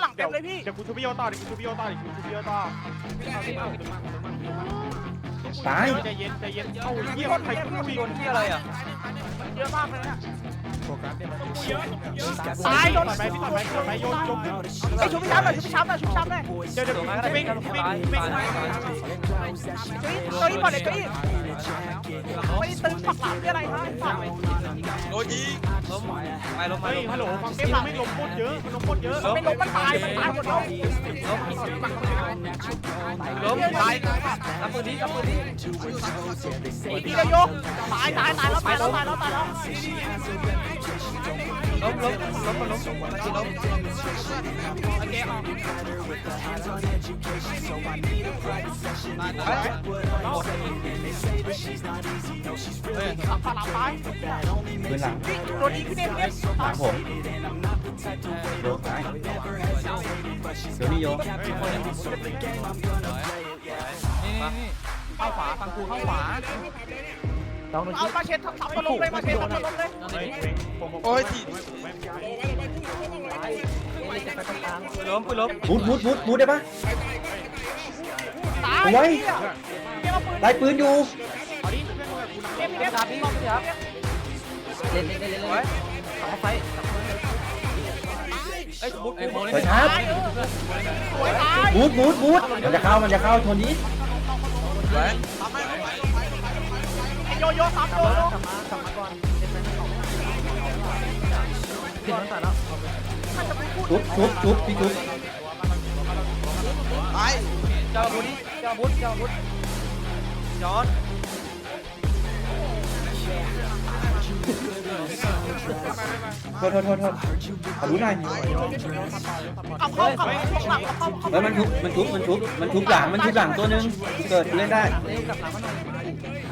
หลังเต็มเลยพี่เดี๋ยวกูชูพี่โยต่อเดี๋ยวกูชูพี่โยต่อเดี๋ยวกูชูพี่โยต่อตายใจเย็นใจเย็นเอ้าเหี้ยใครกูอีกโดนที่อะไรอะเยอะมากเลยนะตาตายยโดโดนนไปพี่ต่อไปพี่ต่อไปโยนโยนไอ้ชุบพี่ช้ำหน่อยชุบพี่ช้ำหน่อยชุบพี่ช้ำหน่อยเดี๋ยวเดี๋ยววิ่งวิ่งวิ่ง เจ้าอี้ก่อนเลยเจ้าอี้ไม่ได้ตึงปักหลังที่อะไรฮะฝั่งโดนยิงล้มไปล้มไปเฮ้ยฮัลโหลฟังเสียงไม่ลมโคตรเยอะมันลมโคตรเยอะไม่ล้มมันตายมันตายหมดแล้วล้มตายรับปืนนี้รับปืนนี้อีกทีเดียวโยตายตายตายแล้วตายแล้วตายแล้วตายแล้ว ล้มล้มล้มล้มล้มล้มโอเคเอาหลังฝั่งหลังตายปืนหลังโดนยิงขึ้นเองเนี่ยหลังผมโยกตายเดี๋ยวนี่โยกเข้าขวาฟังกูเข้าขวา เอามาเช็ดทับมาลงเลยมาเช็ดทับมาลงเลยโอ้ยทีล้มปืนล้มมุดมุดมุดมุดได้ปะตายโอ้ยเดี๋ยวเอาปืนไล่ปืนอยู่เก็บเก็บครับพี่ล้มพี่ครับเล่นเล่นเล่นเล่นไว้สองไฟเอ้ยบุ๊กไอ้โมเปิดชาร์จตายเออสวยตายมุดมุดมุดมันจะเข้ามันจะเข้าชนนี้ไว้ไอ้ โยโย่ซ้ำโยโย่กินน้ำตาลแล้วมันจะไปพูดทุบทุบทุบพี่ทุบไปเจ้าบุญเจ้าบุญเจ้าบุญจอนโทษโทษโทษโทษขอรู้หน่อยเอาเข้าข้าช่วงหลังข้าเข้าเฮ้ยมันทุบมันทุบมันทุบมันทุบหลังมันทุบหลังตัวนึงเกิดเล่นได้เล่นกับหลังมันหน่อย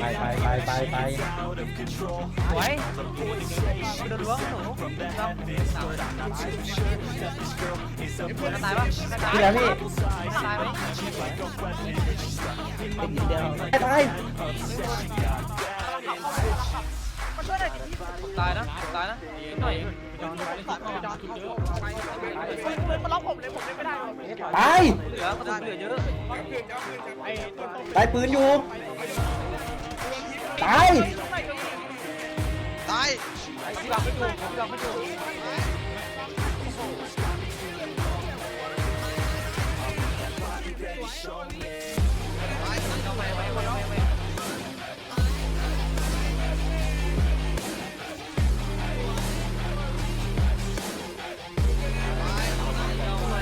ไว้ตัวนี้ชุบตัวนี้ตายไปไปไปไปไปไว้โดนล้วงหนูตายปะที่แล้วพี่ตายไหมตายมาช่วยหน่อยดิตายนะตายนะหน่อยปืนล็อกผมเลยผมเล่นไม่ได้ตายเหลือกระสุนเหลือเยอะตายปืนอยู่ ตายตายที่เราไม่ถูกที่เราไม่ถูก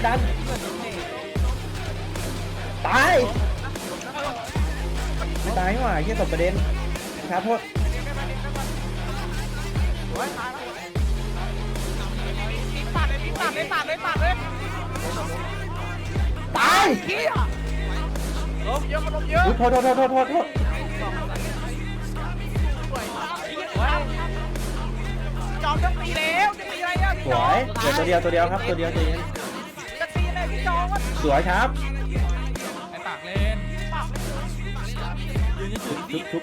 ดันตายไม่ตายนี่หว่าเฮียตกประเด็น ครับโทษปาดเลยปาดเลยปาดเลยปาดเลยตายเฮียลมเยอะมันลมเยอะอุ๊ยโทษโทษโทษโทษโทษโทษจอมจะตีแล้วจะตีอะไรอะสวยเหลือตัวเดียวตัวเดียวครับ ตัวเดียวตัวเดียวจะตีอะไรพี่จอมว่าสวยครับไอ้ปากเล่นทุบทุบ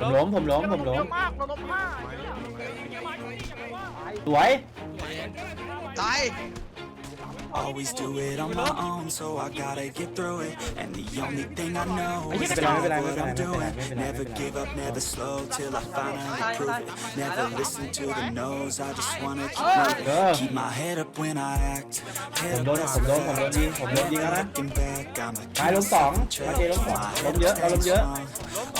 ผมล้มผมล้มผมล้มมากเราล้มห้าสวย ตาย Always do it on my own, so I gotta get through it. And the only thing I know is love what I'm doing. Never give up, never slow till I finally prove it. Never listen to the no's, I just wanna keep my Keep my head up when I act. Head up, that's a fact. Never I'ma keep myself in check. Keep my head up, stay strong.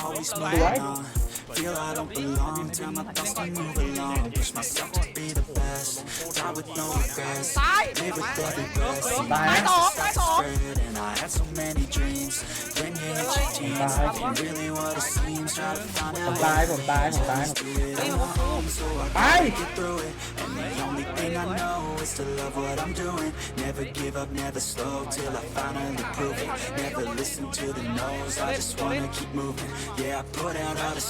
Always. Feel I don't belong, tell my thoughts to move along. Push myself to be the best, die with no regrets. ตาย Live with every breath. ตาย ตาย นะ สองตายสอง And I had so many dreams. Then you hit your teens. it's like ain't really what it seems. Try to find out ตายผมตายผมตาย do it on my own, so I gotta get through it. And the only thing I know is to love what I'm doing. Never give up, never slow till I finally prove it. Never listen to the no's, I just wanna keep moving. Yeah, I put out all this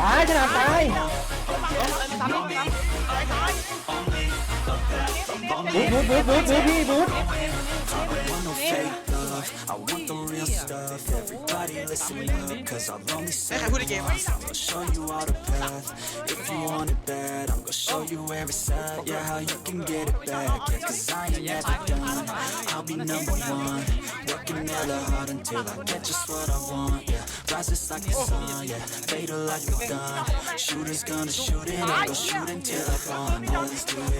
ตายขนาดตายบูท bumping. บูทบูทบูทบูทพี่บูท I want the real stuff. Everybody listen up Cause I'll only say once I'm gonna show you all the path. If you want it bad I'm gonna show you where it's at Yeah, how you can get it back. Yeah, cause I ain't never done. I'll be number one. Working hella hard until I get just what I want. Yeah, rises like the sun. Yeah, fatal like a gun Shooters gonna shoot it. And go shoot until I fall. Always do it.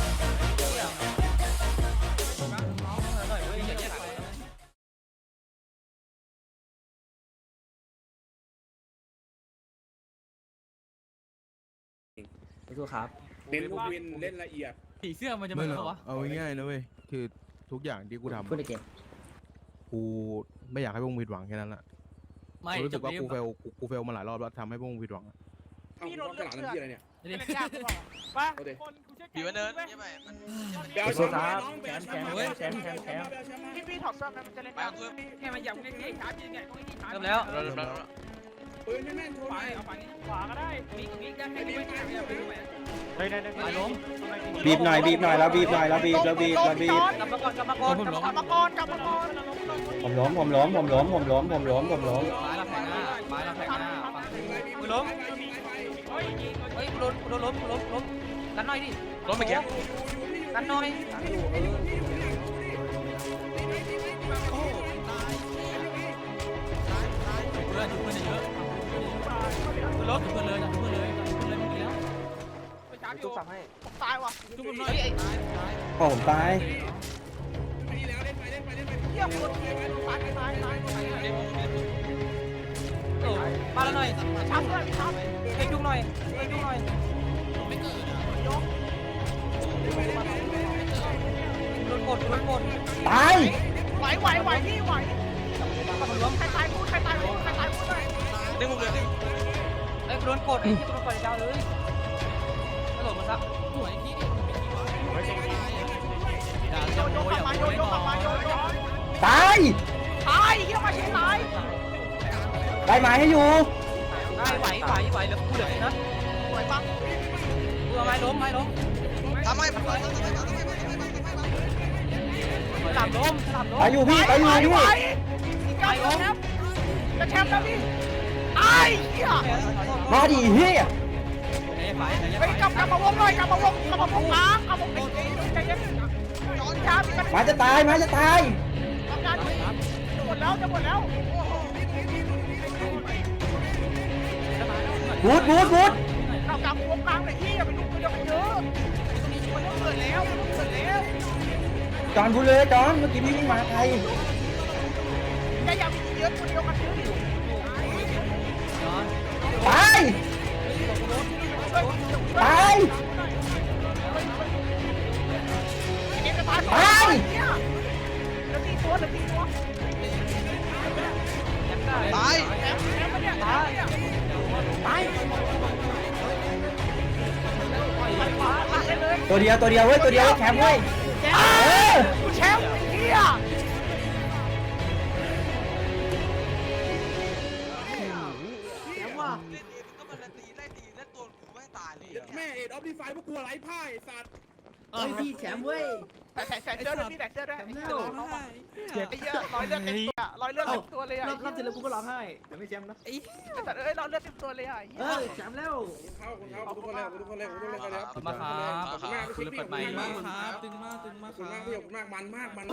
สู้ครับ เน้นลูกวินเล่นละเอียด ผีเสื้อมันจะไม่เป็นหรเขาอกวะเอาง่ายๆนะเว้ยคือทุกอย่างที่กูทำพูดในเกมกูไม่อยากให้พวกมึงผิดหวังแค่นั้นแหละไม่กูรู้สึกว่าจบกูนี้เฟลกูกูเฟลมาหลายรอบแล้วทำให้พวกมึงผิดหวังอะทำข้าวกระหล่ำน้ำที่อะไรเนี่ยเดี๋ยวเป็นนี้ยากกูบอกไปเอาดิ คนกูเชื่อแกอยู่วันเนินว้ยใช่ไหมมันเดี๋ยวเอาสู้แชมป์ครัมาบน้องไปเอาแชมป์แชมามป์แชมป์แชมป์แชมป์พี่พี่ถอดเสื้อไปมันจะเล่นไปเอาเพิ่มแค่มาหยับเล่นนี่ขาพี่เนี่ยตรงนี้ขาเริ่มแล้ว เราเราเรา ปืนแม่นโชว์ไปน่อยเอาฝั่งนี้ขวาก็ได้มีมีได้แค่นี้ไม่ได้ไม่ได้ไม่ได้เฮ้ยได้ได้ไปล้มบีบหน่อยบีบหน่อยแล้วบีบหน่อยแล้วบีบแล้วบีบแล้วบีบกลับมาก่อนกลับมาก่อนกลับมาก่อนกลับมาก่อนผมล้มผมล้มผมล้มผมล้มผมล้มผมล้มไม้เราแผงหน้าไม้เราแผงหน้าฝั่งกูล้มเฮ้ยเฮ้ยโดนโดนล้มล้มล้มกันหน่อยดิล้มไปแก้วกันหน่อยเพื่อนเพื่อนเยอะ รถเพื่อนเลยเพื่อนเลยเพื่อนเลยเมื่อกี้แล้วไปชาร์จอยู่ผมตายว่ะทุกคนเลเฮ้ยยไอ้โอ้ผมตายเหี้ยคนตายตายตายตายโอ้มาแล้วหน่อยชับเลยชับเฮ้ยจุกหน่อยเฮ้ยจุกหน่อยโดนกดโดนกดตายไหวไหวไหวพี่ไหวใครตายพูดใครตายพูดใครตายพูดเลยดึงมุมเลย โดนกดไอ้ที่โดนกดยาวเลยกระโดดมาซะหวยที่นี่อย่าโยจะโย่โวยกลัอบย่ามาโวโยยโย่ต่กลับมาโยอโย่ตายตายเหี้ยมาเชียงตายได้ไม้ให้อยู่ได้ไหวไหวไหวเหลือกูเหลือนะไหวปังกูเอาไม้ล้มไม้ล้มทำไมทำไมทำไมทำไมทำไมทำไมสลับล้มสลับล้มไปอยู่พี่ไปอยู่พี่ไหวไหวจะแชมป์แล้วพี่ ไอ้เหี้ยมาดิเฮียไปกลับกลับมาวงหน่อยกลับมาวงกลับมาวงล้างกลับมาวงใจเย็นย้อนช้าพี่กันมาจะตายมาจะตายทำงานจะหมดแล้วจะหมดแล้วบูทบูทบูทกลับกลับวงกลางเลยพี่อย่าไปลุกเดียวกันเยอะมันเกิดแล้วมันเกิดแล้วจอนบูทเลยจอนเมื่อกี้พี่วิ่งมาใครอย่าอย่าไปเยอะคนเดียวกันเยอะดิ ตายตายเกมจะตายสองตัวเนี่ยเหลือสี่ตัวลือสี่ตัวตายแถมแถมมาเนี่ยตายตายไปขวาตัดได้เลยตัวเดียวตัวเดียวเว้ยตัวเดียวแคมป์เว้ยแชมป์กูแชมป์เฮีย ดออฟดีไฟพวกกูไรพ่ายสัตว์เฮ้ยพี่แชมป์เว้ยแต่แต่แต่เสื้อด้วยพี่แต่เสื้อด้วยไอ้เหี้ยร้องไห้ไอ้เหี้ยร้อยเลือดเต็มตัวร้อยเลือดเต็มตัวเลยอะรอบรอบที่แล้วกูก็ร้องไห้แต่ไม่แชมป์นะแต่เอ้ยร้อยเลือดเต็มตัวเลยอะเออแชมป์แล้วเข้าคุณเข้าทุกคนเลยทุกคนเลยทุกคนเลยครับขอบคุณมากครับขอบคุณมากคุณเปิดไมค์ขอบคุณมากตึงมากตึงมากขอบคุณมากพี่ขอบคุณมากมันมากมัน